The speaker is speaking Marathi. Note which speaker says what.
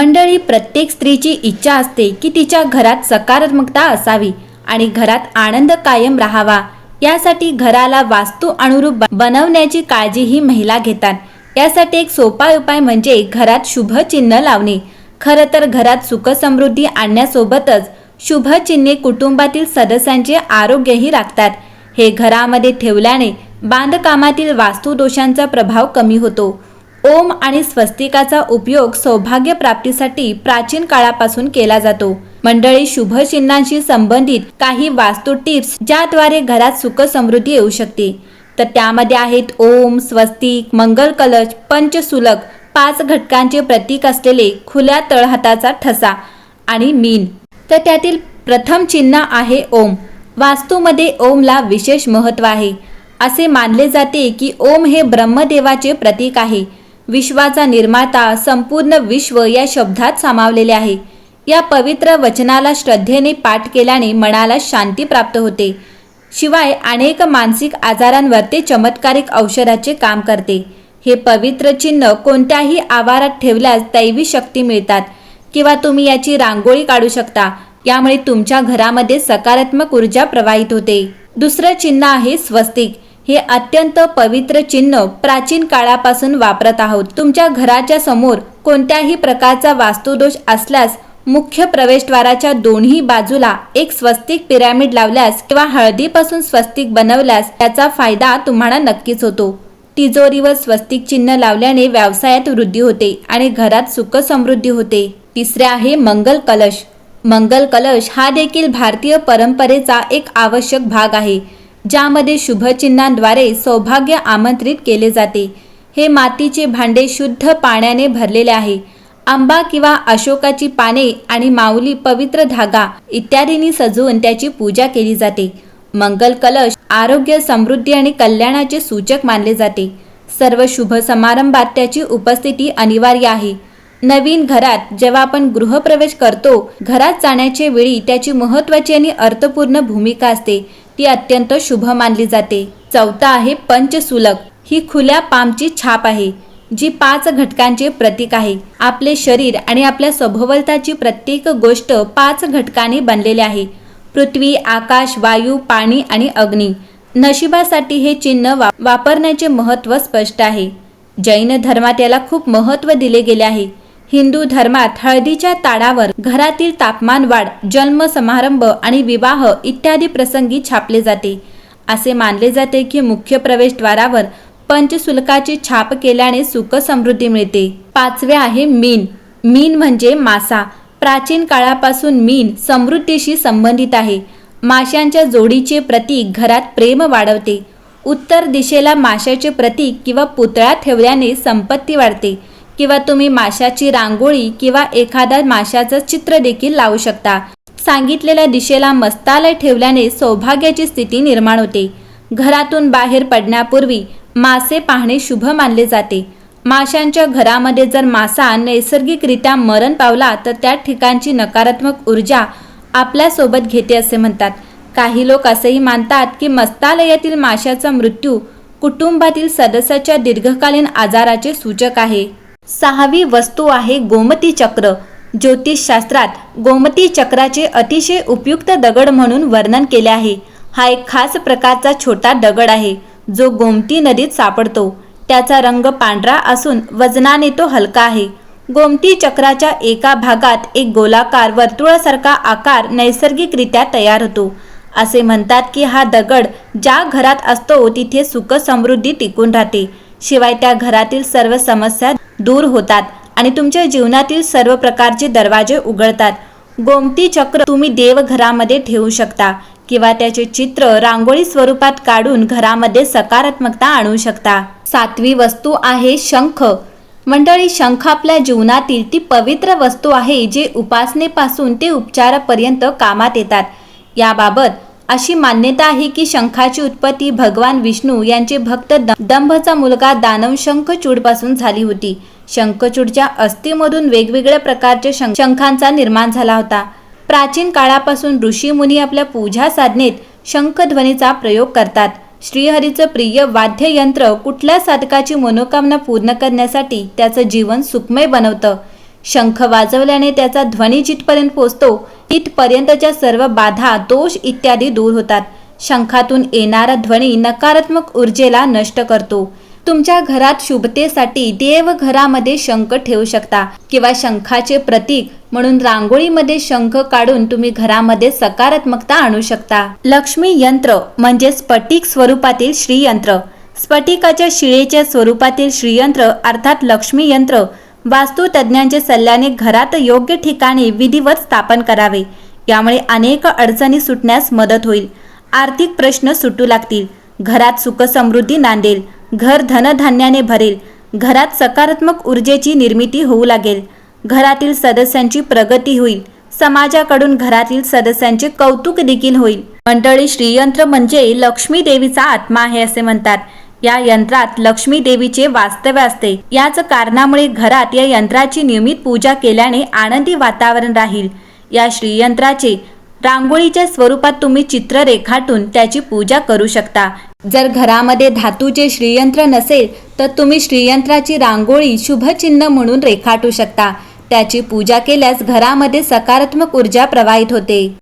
Speaker 1: मंडळी प्रत्येक स्त्रीची इच्छा असते की तिच्या घरात सकारात्मकता असावी आणि घरात आनंद कायम राहावा. यासाठी घराला वास्तू अनुरूप बनवण्याची काळजी ही महिला घेतात. यासाठी एक सोपा उपाय म्हणजे घरात शुभ चिन्ह लावणे. खरं तर घरात सुखसमृद्धी आणण्यासोबतच शुभ चिन्हे कुटुंबातील सदस्यांचे आरोग्यही राखतात. हे घरामध्ये ठेवल्याने बांधकामातील वास्तुदोषांचा प्रभाव कमी होतो. ओम आणि स्वस्तिकाचा उपयोग सौभाग्य प्राप्तीसाठी प्राचीन काळापासून केला जातो. मंडळी शुभ चिन्हांशी संबंधित काही वास्तू टिप्स ज्याद्वारे घरात सुख समृद्धी येऊ शकते. तर त्यामध्ये आहेत ओम स्वस्तिक मंगल कलश पंचसुलक पाच घटकांचे प्रतीक असलेले खुल्या तळहाताचा ठसा आणि मीन. तर त्यातील प्रथम चिन्ह आहे ओम. वास्तूमध्ये ओमला विशेष महत्त्व आहे. असे मानले जाते की ओम हे ब्रह्मदेवाचे प्रतीक आहे. विश्वाचा निर्माता संपूर्ण विश्व या शब्दात सामावलेले आहे. या पवित्र वचनाला श्रद्धेने पाठ केल्याने मनाला शांती प्राप्त होते. शिवाय अनेक मानसिक आजारांवर ते चमत्कारिक औषधाचे काम करते. हे पवित्र चिन्ह कोणत्याही आवारात ठेवल्यास दैवी शक्ती मिळतात किंवा तुम्ही याची रांगोळी काढू शकता. यामुळे तुमच्या घरामध्ये सकारात्मक ऊर्जा प्रवाहित होते. दुसरं चिन्ह आहे स्वस्तिक. हे अत्यंत पवित्र चिन्ह प्राचीन काळापासून वापरत आहोत. तुमच्या घराच्या समोर कोणत्याही प्रकारचा वास्तुदोष असल्यास मुख्य प्रवेशद्वाराच्या दोन्ही बाजूला एक स्वस्तिक पिरॅमिड लावल्यास किंवा हळदीपासून स्वस्तिक बनवल्यास त्याचा फायदा तुम्हाला नक्कीच होतो. तिजोरीवर स्वस्तिक चिन्ह लावल्याने व्यवसायात वृद्धी होते आणि घरात सुख समृद्धी होते. तिसरे आहे मंगल कलश. मंगल कलश हा देखील भारतीय परंपरेचा एक आवश्यक भाग आहे. ज्यामध्ये शुभचिन्हांद्वारे सौभाग्य आमंत्रित केले जाते. हे मातीचे भांडे शुद्ध पाण्याने भरलेले आहे. आंबा किंवा अशोकाची पाने आणि माऊली पवित्र धागा इत्यादींनी सजवून त्याची पूजा केली जाते. मंगल कलश आरोग्य समृद्धी आणि कल्याणाचे सूचक मानले जाते. सर्व शुभ समारंभात त्याची उपस्थिती अनिवार्य आहे. नवीन घरात जेव्हा आपण गृहप्रवेश करतो घरात जाण्याच्या वेळी त्याची महत्त्वाची आणि अर्थपूर्ण भूमिका असते. ती अत्यंत शुभ मानली जाते. चौथा आहे पंचसुलक ही खुल्या पामची छाप आहे जी पाच घटकांचे प्रतीक आहे. आपले शरीर आणि आपल्या सभोवताची प्रत्येक गोष्ट पाच घटकांनी बनलेली आहे. पृथ्वी आकाश वायू पाणी आणि अग्नी. नशिबासाठी हे चिन्ह वा वापरण्याचे महत्त्व स्पष्ट आहे. जैन धर्मात याला खूप महत्त्व दिले गेले आहे. हिंदू धर्मात हळदीच्या ताडावर घरातील तापमान वाढ जन्म समारंभ आणि विवाह इत्यादी प्रसंगी छापले जाते. असे मानले जाते की मुख्य प्रवेशद्वारावर पंचशुल्काची छाप केल्याने सुख समृद्धी मिळते. पाचवे आहे मीन. मीन म्हणजे मासा. प्राचीन काळापासून मीन समृद्धीशी संबंधित आहे. माशांच्या जोडीचे प्रतीक घरात प्रेम वाढवते. उत्तर दिशेला माशाचे प्रतीक किंवा पुतळा ठेवल्याने संपत्ती वाढते. किंवा तुम्ही माशाची रांगोळी किंवा एखाद्या माशाचं चित्र देखील लावू शकता. सांगितलेल्या दिशेला मस्तालय ठेवल्याने सौभाग्याची स्थिती निर्माण होते. घरातून बाहेर पडण्यापूर्वी मासे पाहणे शुभ मानले जाते. माशांच्या घरामध्ये जर मासा नैसर्गिकरित्या मरण पावला तर त्या ठिकाणची नकारात्मक ऊर्जा आपल्यासोबत घेते असे म्हणतात. काही लोक असेही मानतात की मस्तालयातील माशाचा मृत्यू कुटुंबातील सदस्याच्या दीर्घकालीन आजाराचे सूचक आहे. सहावी वस्तू आहे गोमती चक्र. ज्योतिषशास्त्रात गोमती चक्राचे अतिशय उपयुक्त दगड म्हणून वर्णन केले आहे. हा एक खास प्रकारचा छोटा दगड आहे जो गोमती नदीत सापडतो. त्याचा रंग पांढरा असून वजनाने तो हलका आहे. गोमती चक्राच्या एका भागात एक गोलाकार वर्तुळासारखा आकार नैसर्गिकरित्या तयार होतो. असे म्हणतात की हा दगड ज्या घरात असतो तिथे सुख समृद्धी टिकून राहते. शिवाय त्या घरातील सर्व समस्या दूर होतात आणि तुमच्या जीवनातील सर्व प्रकारचे दरवाजे उघडतात. गोमती चक्र तुम्ही देवघरामध्ये ठेवू शकता किंवा त्याचे चित्र रांगोळी स्वरूपात काढून घरामध्ये सकारात्मकता आणू शकता. सातवी वस्तू आहे शंख. मंडळी शंख आपल्या जीवनातील ती पवित्र वस्तू आहे जे उपासनेपासून ते उपचारापर्यंत कामात येतात. याबाबत अशी मान्यता आहे की शंखाची उत्पत्ती भगवान विष्णू यांचे भक्त दंभचा मुलगा दानव शंखचूडपासून झाली होती. शंखचूडच्या अस्थिमधून वेगवेगळ्या प्रकारच्या शं- शंखांचा निर्माण झाला होता. प्राचीन काळापासून ऋषीमुनी आपल्या पूजा साधनेत शंखध्वनीचा प्रयोग करतात. श्रीहरीचं प्रिय वाद्ययंत्र कुठल्या साधकाची मनोकामना पूर्ण करण्यासाठी त्याचं जीवन सुखमय बनवतं. शंख वाजवल्याने त्याचा ध्वनी जिथपर्यंत पोचतो तिथपर्यंतच्या सर्व बाधा दोष इत्यादी दूर होतात. शंखातून येणारा ध्वनी नकारात्मक ऊर्जेला नष्ट करतो. तुमच्या घरात शुभतेसाठी देव घरामध्ये शंख ठेवू शकता किंवा शंखाचे प्रतीक म्हणून रांगोळीमध्ये शंख काढून तुम्ही घरामध्ये सकारात्मकता आणू शकता. लक्ष्मी यंत्र म्हणजे स्फटिक स्वरूपातील श्रीयंत्र. स्फटिकाच्या शिळेच्या स्वरूपातील श्रीयंत्र अर्थात लक्ष्मी यंत्र वास्तुतज्ञांच्या सल्ल्याने घरात योग्य ठिकाणी विधिवत स्थापन करावे. यामुळे अनेक अडचणी सुटण्यास मदत होईल. आर्थिक प्रश्न सुटू लागतील. घरात सुखसमृद्धी नांदेल. घर धनधान्याने भरेल. घरात सकारात्मक ऊर्जेची निर्मिती होऊ लागेल. घरातील सदस्यांची प्रगती होईल. समाजाकडून घरातील सदस्यांचे कौतुक देखील होईल. मंडळी श्रीयंत्र म्हणजे लक्ष्मी देवीचा आत्मा आहे असे म्हणतात. या यंत्रात लक्ष्मी देवीचे वास्तव्य असते. याच कारणामुळे घरात या यंत्राची नियमित पूजा केल्याने आनंदी वातावरण राहील. या श्रीयंत्राचे रांगोळीच्या स्वरूपात तुम्ही चित्र रेखाटून त्याची पूजा करू शकता. जर घरामध्ये धातूचे श्रीयंत्र नसेल तर तुम्ही श्रीयंत्राची रांगोळी शुभचिन्ह म्हणून रेखाटू शकता. त्याची पूजा केल्यास घरामध्ये सकारात्मक ऊर्जा प्रवाहित होते.